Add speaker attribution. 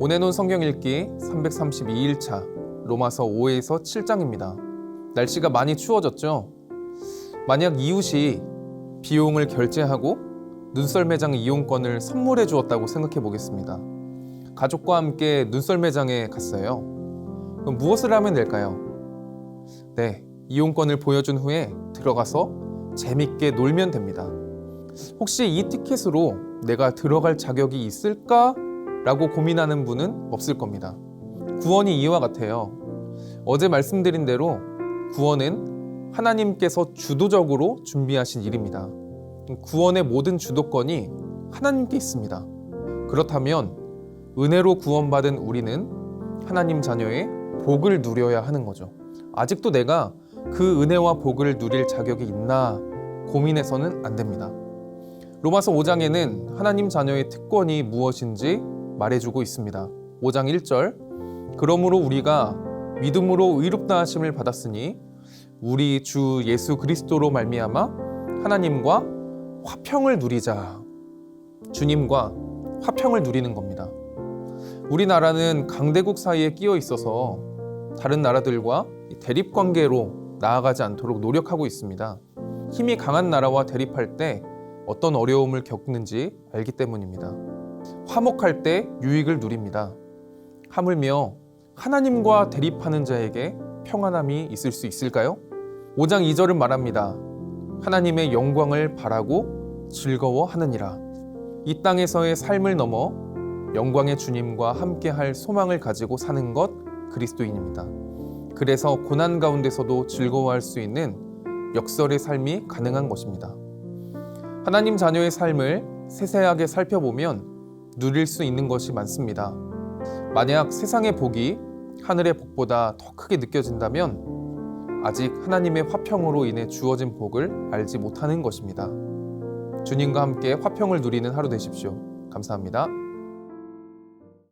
Speaker 1: 오네논 성경 읽기 332일차 로마서 5에서 7장입니다. 날씨가 많이 추워졌죠? 만약 이웃이 비용을 결제하고 눈썰 매장 이용권을 선물해 주었다고 생각해 보겠습니다. 가족과 함께 눈썰 매장에 갔어요. 그럼 무엇을 하면 될까요? 네, 이용권을 보여준 후에 들어가서 재밌게 놀면 됩니다. 혹시 이 티켓으로 내가 들어갈 자격이 있을까? 라고 고민하는 분은 없을 겁니다. 구원이 이와 같아요. 어제 말씀드린 대로 구원은 하나님께서 주도적으로 준비하신 일입니다. 구원의 모든 주도권이 하나님께 있습니다. 그렇다면 은혜로 구원받은 우리는 하나님 자녀의 복을 누려야 하는 거죠. 아직도 내가 그 은혜와 복을 누릴 자격이 있나 고민해서는 안 됩니다. 로마서 5장에는 하나님 자녀의 특권이 무엇인지 말해주고 있습니다. 5장 1절 그러므로 우리가 믿음으로 의롭다 하심을 받았으니 우리 주 예수 그리스도로 말미암아 하나님과 화평을 누리자. 주님과 화평을 누리는 겁니다. 우리나라는 강대국 사이에 끼어 있어서 다른 나라들과 대립 관계로 나아가지 않도록 노력하고 있습니다. 힘이 강한 나라와 대립할 때 어떤 어려움을 겪는지 알기 때문입니다. 화목할 때 유익을 누립니다. 하물며 하나님과 대립하는 자에게 평안함이 있을 수 있을까요? 5장 2절은 말합니다. 하나님의 영광을 바라고 즐거워하느니라. 이 땅에서의 삶을 넘어 영광의 주님과 함께할 소망을 가지고 사는 것 그리스도인입니다. 그래서 고난 가운데서도 즐거워할 수 있는 역설의 삶이 가능한 것입니다. 하나님 자녀의 삶을 세세하게 살펴보면 누릴 수 있는 것이 많습니다. 만약 세상의 복이 하늘의 복보다 더 크게 느껴진다면 아직 하나님의 화평으로 인해 주어진 복을 알지 못하는 것입니다. 주님과 함께 화평을 누리는 하루 되십시오. 감사합니다.